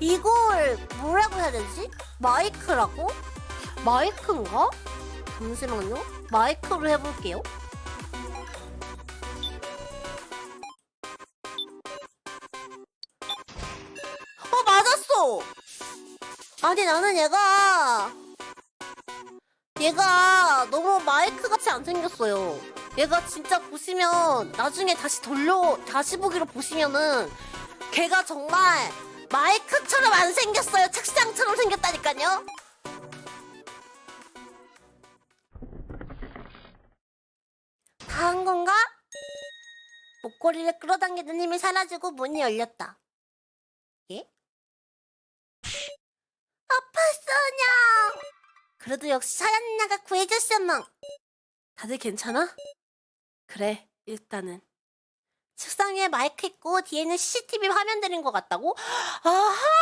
이걸 뭐라고 해야 되지? 마이크라고? 마이크인가? 잠시만요. 마이크로 해볼게요. 어, 맞았어! 아니, 나는 얘가, 얘가 너무 마이크 같이 안 생겼어요. 얘가 진짜 보시면, 나중에 다시 돌려, 다시 보기로 보시면은, 걔가 정말 마이크처럼 안 생겼어요. 책상처럼 생겼다니까요. 다 한 건가? 목걸이를 끌어당기던 힘이 사라지고 문이 열렸다. 예? 아팠어냐? 그래도 역시 사연 누나가 구해줬어망. 다들 괜찮아? 그래, 일단은. 책상 위에 마이크 있고 뒤에는 CCTV 화면 들인 것 같다고? 아하!